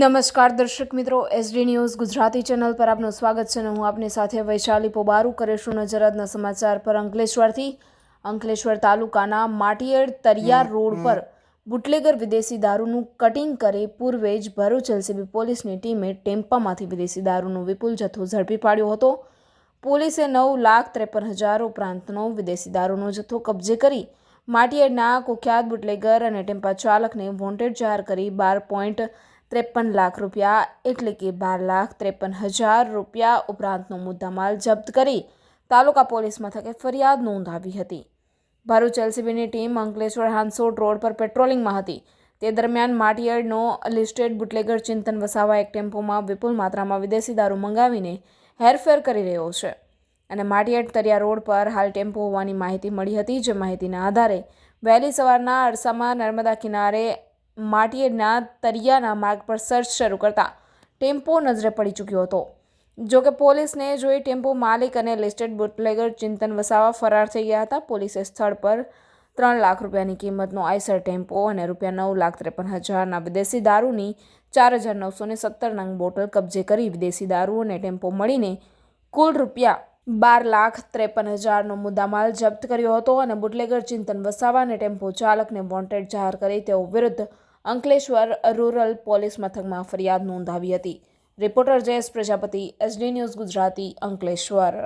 નમસ્કાર દર્શક મિત્રો એસડી ન્યૂઝ ગુજરાતી ચેનલ પર આપનું સ્વાગત છે અને હું આપની સાથે વૈશાલી પોબારું કરીશું નજર આજના સમાચાર પર અંકલેશ્વરથી. અંકલેશ્વર તાલુકાના માટીયેડ તરિયાર રોડ પર બુટલેગર વિદેશી દારૂનું કટિંગ કરી પૂર્વે જ ભરૂચ એલસીબી પોલીસની ટીમે ટેમ્પામાંથી વિદેશી દારૂનો વિપુલ જથ્થો ઝડપી પાડ્યો હતો. પોલીસે નવ લાખ ત્રેપન હજાર ઉપરાંતનો વિદેશી દારૂનો જથ્થો કબજે કરી માટીયેડના કુખ્યાત બુટલેગર અને ટેમ્પા ચાલકને વોન્ટેડ જાહેર કરી બાર પોઈન્ટ ત્રેપન લાખ રૂપિયા એટલે કે બાર લાખ ત્રેપન હજાર રૂપિયા ઉપરાંતનો મુદ્દામાલ જપ્ત કરી તાલુકા પોલીસ મથકે ફરિયાદ નોંધાવી હતી. ભરૂચ એલસીબીની ટીમ અંકલેશ્વર હાંસોડ રોડ પર પેટ્રોલિંગમાં હતી. તે દરમિયાન માટીયાડનો લિસ્ટેડ બુટલેગર ચિંતન વસાવા એક ટેમ્પોમાં વિપુલ માત્રામાં વિદેશી દારૂ મંગાવીને હેરફેર કરી રહ્યો છે અને માટીયાડ તરિયા રોડ પર હાલ ટેમ્પો હોવાની માહિતી મળી હતી, જે માહિતીના આધારે વહેલી સવારના અરસામાં નર્મદા કિનારે માટીયાડના તરિયાના માર્ગ પર સર્ચ શરૂ કરતા ટેમ્પો નજરે પડી ચૂક્યો હતો. જો કે પોલીસને જોઈ ટેમ્પો માલિક અને લિસ્ટેડ બુટલેગર ચિંતન વસાવા ફરાર થઈ ગયા હતા. પોલીસે સ્થળ પર ત્રણ લાખ રૂપિયાની કિંમતનો આઈસર ટેમ્પો અને રૂપિયા નવ લાખ ત્રેપન હજારના વિદેશી દારૂની ચાર હજાર નવસો ને સત્તર નંગ બોટલ કબજે કરી વિદેશી દારૂ અને ટેમ્પો મળીને કુલ રૂપિયા બાર લાખ ત્રેપન હજારનો મુદ્દામાલ જપ્ત કર્યો હતો અને બુટલેગર ચિંતન વસાવા અને ટેમ્પો ચાલકને વોન્ટેડ જાહેર કરી તેઓ વિરુદ્ધ અંકલેશ્વર રૂરલ પોલીસ મથકમાં ફરિયાદ નોંધાવી હતી. Reporter Jayesh Prajapati SD news Gujarati Ankleshwar.